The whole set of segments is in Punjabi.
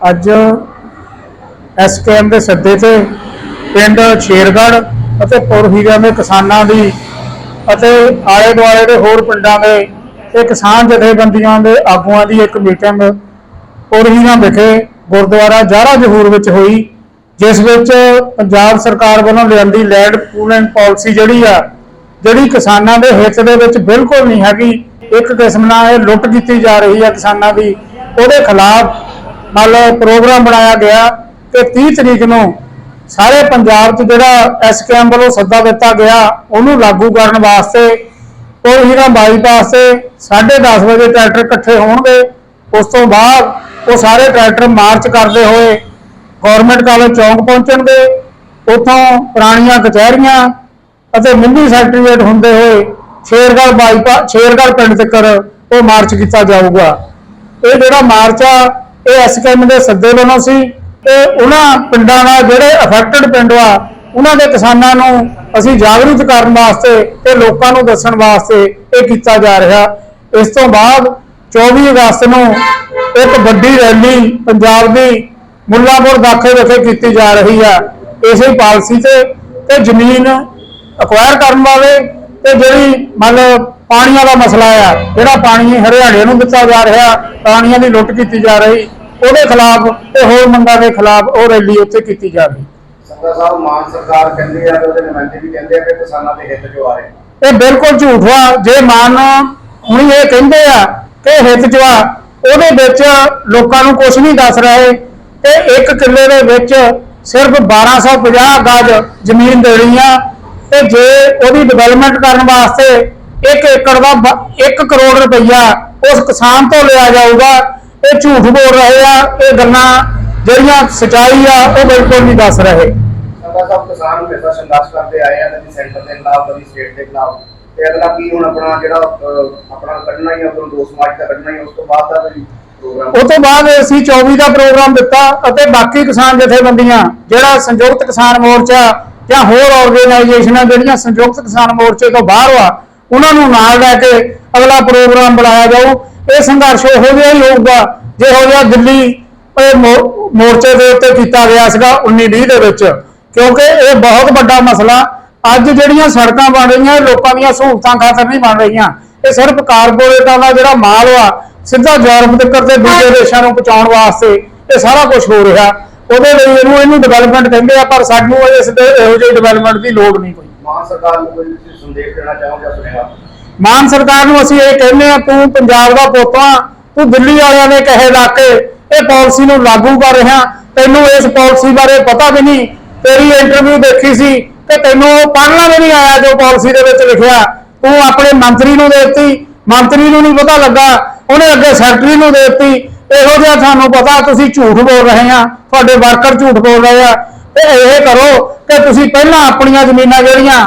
ਅੱਜ ਐਸਕੇਐਮ ਦੇ ਸੱਦੇ ਤੇ ਪਿੰਡ ਸ਼ੇਰਗੜ੍ਹ ਅਤੇ ਪੁਰਹੀਰਾਂ ਦੇ ਕਿਸਾਨਾਂ ਦੀ ਅਤੇ ਆਲੇ ਦੁਆਲੇ ਦੇ ਹੋਰ ਪਿੰਡਾਂ ਦੇ ਤੇ ਕਿਸਾਨ ਜਥੇਬੰਦੀਆਂ ਦੇ ਆਗੂਆਂ ਦੀ ਇੱਕ ਮੀਟਿੰਗ ਪੁਰਹੀਰਾਂ ਵਿਖੇ ਗੁਰਦੁਆਰਾ ਜਾਰਾ ਜਹੂਰ ਵਿੱਚ ਹੋਈ, ਜਿਸ ਵਿੱਚ ਪੰਜਾਬ ਸਰਕਾਰ ਵੱਲੋਂ ਲਿਆਂਦੀ ਲੈਂਡ ਪੂਲਿੰਗ ਪਾਲਿਸੀ ਜਿਹੜੀ ਆ, ਜਿਹੜੀ ਕਿਸਾਨਾਂ ਦੇ ਹਿੱਤ ਦੇ ਵਿੱਚ ਬਿਲਕੁਲ ਨਹੀਂ ਹੈਗੀ, ਇੱਕ ਕਿਸਮ ਨਾਲ ਇਹ ਲੁੱਟ ਕੀਤੀ ਜਾ ਰਹੀ ਆ ਕਿਸਾਨਾਂ ਦੀ, ਉਹਦੇ ਖਿਲਾਫ ਨਾਲ ਪ੍ਰੋਗਰਾਮ ਬਣਾਇਆ ਗਿਆ ਕਿ 30 ਤਰੀਕ ਨੂੰ ਸਾਰੇ ਪੰਜਾਬ 'ਚ ਜਿਹੜਾ ਐਸਕੇਐਮ ਵੱਲੋਂ ਸੱਦਾ ਦਿੱਤਾ ਗਿਆ, ਉਹਨੂੰ ਲਾਗੂ ਕਰਨ ਵਾਸਤੇ ਉਹ ਹੀਰਾ ਬਾਈਪਾਸ ਤੇ 10:30 ਵਜੇ ਟਰੈਕਟਰ ਇਕੱਠੇ ਹੋਣਗੇ। ਉਸ ਤੋਂ ਬਾਅਦ ਉਹ ਸਾਰੇ ਟਰੈਕਟਰ ਮਾਰਚ ਕਰਦੇ ਹੋਏ ਗਵਰਨਮੈਂਟ ਕਾਲਜ ਚੌਂਕ ਪਹੁੰਚਣਗੇ। ਉੱਥੋਂ ਪੁਰਾਣੀਆਂ ਕਚਹਿਰੀਆਂ ਅਤੇ ਮਿੰਨੀ ਸੈਕਟਰੀਏਟ ਹੁੰਦੇ ਹੋਏ ਸ਼ੇਰਗੜ੍ਹ ਬਾਈਪਾਸ ਸ਼ੇਰਗੜ੍ਹ ਪਿੰਡ ਤੱਕ ਉਹ ਮਾਰਚ ਕੀਤਾ ਜਾਊਗਾ। ਇਹ ਜਿਹੜਾ ਮਾਰਚ ਆ ਇਹ ਐਸਕੇਐਮ ਦੇ ਸੱਦੇ ਵੱਲੋਂ ਸੀ। ਤੇ ਉਹਨਾਂ ਪਿੰਡਾਂ ਦਾ ਜਿਹੜੇ ਅਫੈਕਟਡ ਪਿੰਡ ਆ, ਉਹਨਾਂ ਦੇ ਕਿਸਾਨਾਂ ਨੂੰ ਅਸੀਂ ਜਾਗਰੂਕ ਕਰਨ ਵਾਸਤੇ ਤੇ ਲੋਕਾਂ ਨੂੰ ਦੱਸਣ ਵਾਸਤੇ ਇਹ ਕੀਤਾ ਜਾ ਰਿਹਾ। ਇਸ ਤੋਂ ਬਾਅਦ 24 ਅਗਸਤ ਨੂੰ ਇੱਕ ਵੱਡੀ ਰੈਲੀ ਪੰਜਾਬ ਦੀ ਮੁੱਲਾਂਪੁਰ ਦਾਖੇ ਵਿਖੇ ਕੀਤੀ ਜਾ ਰਹੀ ਆ। ਇਸੇ ਪਾਲਿਸੀ ਤੇ ਤੇ ਜ਼ਮੀਨ ਅਕਵਾਇਰ ਕਰਨ ਵਾਲੇ ਤੇ ਜਿਹੜੀ ਮੰਨ ਲਓ ਪਾਣੀਆਂ ਦਾ ਮਸਲਾ ਆ। ਜਿਹੜਾ ਪਾਣੀ ਹਰਿਆਣੇ ਨੂੰ ਦਿੱਤਾ ਜਾ ਰਿਹਾ ਪਾਣੀਆਂ ਦੀ ਲੁੱਟ ਕੀਤੀ ਜਾ ਰਹੀ ਉਹਦੇ ਖਿਲਾਫ ਤੇ ਹੋਰ ਮੰਗਾਂ ਦੇ ਖਿਲਾਫ ਉਹ ਰੈਲੀ ਉੱਥੇ ਕੀਤੀ ਜਾ ਰਹੀ। ਸੰਧਾ ਸਾਹਿਬ ਮਾਨ ਸਰਕਾਰ ਕਹਿੰਦੇ ਆ ਤੇ ਉਹਦੇ ਨੁਮਾਇੰਦੇ ਵੀ ਕਹਿੰਦੇ ਆ ਕਿ ਕਿਸਾਨਾਂ ਦੇ ਹਿੱਤ ਜੋ ਆ ਰਹੇ ਇਹ ਬਿਲਕੁਲ ਝੂਠ ਵਾ। ਜੇ ਮਾਨ ਹੁਣੀ ਇਹ ਕਹਿੰਦੇ ਆ ਕਿ ਹਿੱਤ ਚ ਆ ਉਹਦੇ ਵਿੱਚ ਲੋਕਾਂ ਨੂੰ ਕੁਝ ਨਹੀਂ ਦੱਸ ਰਹੇ ਤੇ ਇੱਕ ਕਿੱਲੇ ਦੇ ਵਿੱਚ ਸਿਰਫ 1250 ਗਜ ਜ਼ਮੀਨ ਦੇਣੀ ਆ ਤੇ ਜੇ ਉਹਦੀ ਡਿਵੈਲਪਮੈਂਟ ਕਰਨ ਵਾਸਤੇ 1 ਏਕੜ ਦਾ 1 ਕਰੋੜ ਰੁਪਈਆ ਉਸ ਕਿਸਾਨ ਤੋਂ ਲਿਆ ਜਾਊਗਾ। ਇਹ ਝੂਠ ਬੋਲ ਰਹੇ ਆ ਇਹ ਗੱਲਾਂ ਜਿਹੜੀਆਂ ਸਚਾਈ ਆ ਉਹ ਬਿਲਕੁਲ ਨਹੀਂ ਦੱਸ ਰਹੇ। ਸਾਹਿਬ ਕਿਸਾਨ ਹਮੇਸ਼ਾ ਸੰਘਰਸ਼ ਕਰਦੇ ਆਏ ਆ ਕਦੀ ਸੈਂਟਰ ਦੇ ਖਿਲਾਫ ਕਦੀ ਸਟੇਟ ਦੇ ਖਿਲਾਫ। ਤੇ ਅਗਲਾ ਕੀ ਹੁਣ ਆਪਣਾ ਜਿਹੜਾ ਅਹ, ਆਪਣਾ ਕੱਢਣਾ ਹੀ ਆ ਉਦੋਂ ਦੋ ਸਮਾਜ ਦਾ ਕੱਢਣਾ ਹੀ ਆ, ਉਸ ਤੋਂ ਬਾਅਦ ਦਾ ਕੋਈ ਪ੍ਰੋਗਰਾਮ? ਉਹ ਤੋਂ ਬਾਅਦ ਅਸੀਂ 24 ਦਾ ਪ੍ਰੋਗਰਾਮ ਦਿੱਤਾ ਅਤੇ ਬਾਕੀ ਕਿਸਾਨ ਜਥੇਬੰਦੀਆਂ ਜਿਹੜਾ ਸੰਯੁਕਤ ਕਿਸਾਨ ਮੋਰਚਾ ਜਾਂ ਹੋਰ ਆਰਗੇਨਾਈਜੇਸ਼ਨਾਂ ਜਿਹੜੀਆਂ ਸੰਯੁਕਤ ਕਿਸਾਨ ਮੋਰਚੇ ਤੋਂ ਬਾਹਰ ਆ ਉਹਨਾਂ ਨੂੰ ਨਾਲ ਲੈ ਕੇ ਅਗਲਾ ਪ੍ਰੋਗਰਾਮ ਬਣਾਇਆ ਜਾਊ। ਇਹ ਸੰਘਰਸ਼ ਇਹੋ ਜਿਹਾ ਹੀ ਹੋਊਗਾ। ਜਿਹੋ ਜਿਹਾ ਦਿੱਲੀ ਮੋਰਚੇ ਦੇ ਉੱਤੇ ਕੀਤਾ ਗਿਆ ਸੀਗਾ 1920 ਦੇ ਵਿੱਚ। ਕਿਉਂਕਿ ਇਹ ਬਹੁਤ ਵੱਡਾ ਮਸਲਾ। ਅੱਜ ਜਿਹੜੀਆਂ ਸੜਕਾਂ ਬਣ ਰਹੀਆਂ ਲੋਕਾਂ ਦੀਆਂ ਸਹੂਲਤਾਂ ਖਾਤਰ ਨਹੀਂ ਬਣ ਰਹੀਆਂ। ਇਹ ਸਿਰਫ ਕਾਰਪੋਰੇਟਾਂ ਦਾ ਜਿਹੜਾ ਮਾਲ ਆ ਸਿੱਧਾ ਯੂਰਪ ਤੱਕ ਤੇ ਦੂਜੇ ਦੇਸ਼ਾਂ ਨੂੰ ਪਹੁੰਚਾਉਣ ਵਾਸਤੇ ਇਹ ਸਾਰਾ ਕੁਝ ਹੋ ਰਿਹਾ। ਉਹਦੇ ਲਈ ਇਹਨੂੰ ਇਹਨੂੰ ਡਿਵੈਲਪਮੈਂਟ ਕਹਿੰਦੇ ਆ, ਪਰ ਸਾਨੂੰ ਇਸ ਦੇ ਇਹੋ ਜਿਹੀ ਡਿਵੈਲਪਮੈਂਟ ਦੀ ਲੋੜ ਨਹੀਂ ਕੋਈ। ਮਾਨ ਸਰਕਾਰ ਨੂੰ ਕੋਈ ਤੁਸੀਂ ਸੰਦੇਸ਼ ਦੇਣਾ ਚਾਹੋਗੇ ਸੁਨੇਹਾ ਮਾਨ ਸਰਕਾਰ ਨੂੰ ਅਸੀਂ ਇਹ ਕਹਿੰਦੇ ਆ ਤੂੰ ਪੰਜਾਬ ਦਾ ਪੁੱਤ ਤੂੰ ਦਿੱਲੀ ਵਾਲਿਆਂ ਦੇ ਕਹੇ ਲਾ ਕੇ ਇਹ ਪਾਲਿਸੀ ਨੂੰ ਲਾਗੂ ਕਰ ਰਿਹਾ। ਤੈਨੂੰ ਇਸ ਪਾਲਿਸੀ ਬਾਰੇ ਪਤਾ ਵੀ ਨਹੀਂ। ਤੇਰੀ ਇੰਟਰਵਿਊ ਦੇਖੀ ਸੀ ਤੇ ਤੈਨੂੰ ਉਹ ਪੜ੍ਹਨਾ ਵੀ ਨਹੀਂ ਆਇਆ ਜੋ ਪਾਲਿਸੀ ਦੇ ਵਿੱਚ ਲਿਖਿਆ। ਤੂੰ ਆਪਣੇ ਮੰਤਰੀ ਨੂੰ ਦੇਤੀ। ਮੰਤਰੀ ਨੂੰ ਨਹੀਂ ਪਤਾ ਲੱਗਾ। ਉਹਨੇ ਅੱਗੇ ਸੈਕਟਰੀ ਨੂੰ ਦੇਤੀ। ਇਹੋ ਜਿਹਾ ਤੁਹਾਨੂੰ ਪਤਾ, ਤੁਸੀਂ ਝੂਠ ਬੋਲ ਰਹੇ ਆ। ਤੁਹਾਡੇ ਵਰਕਰ ਝੂਠ ਬੋਲ ਰਹੇ ਆ। ਤੇ ਇਹ ਕਰੋ ਕਿ ਤੁਸੀਂ ਪਹਿਲਾਂ ਆਪਣੀਆਂ ਜ਼ਮੀਨਾਂ ਜਿਹੜੀਆਂ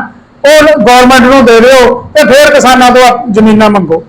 ਉਹ ਗਵਰਨਮੈਂਟ ਨੂੰ ਦੇ ਦਿਓ ਤੇ ਫਿਰ ਕਿਸਾਨਾਂ ਤੋਂ ਜ਼ਮੀਨਾਂ ਮੰਗੋ।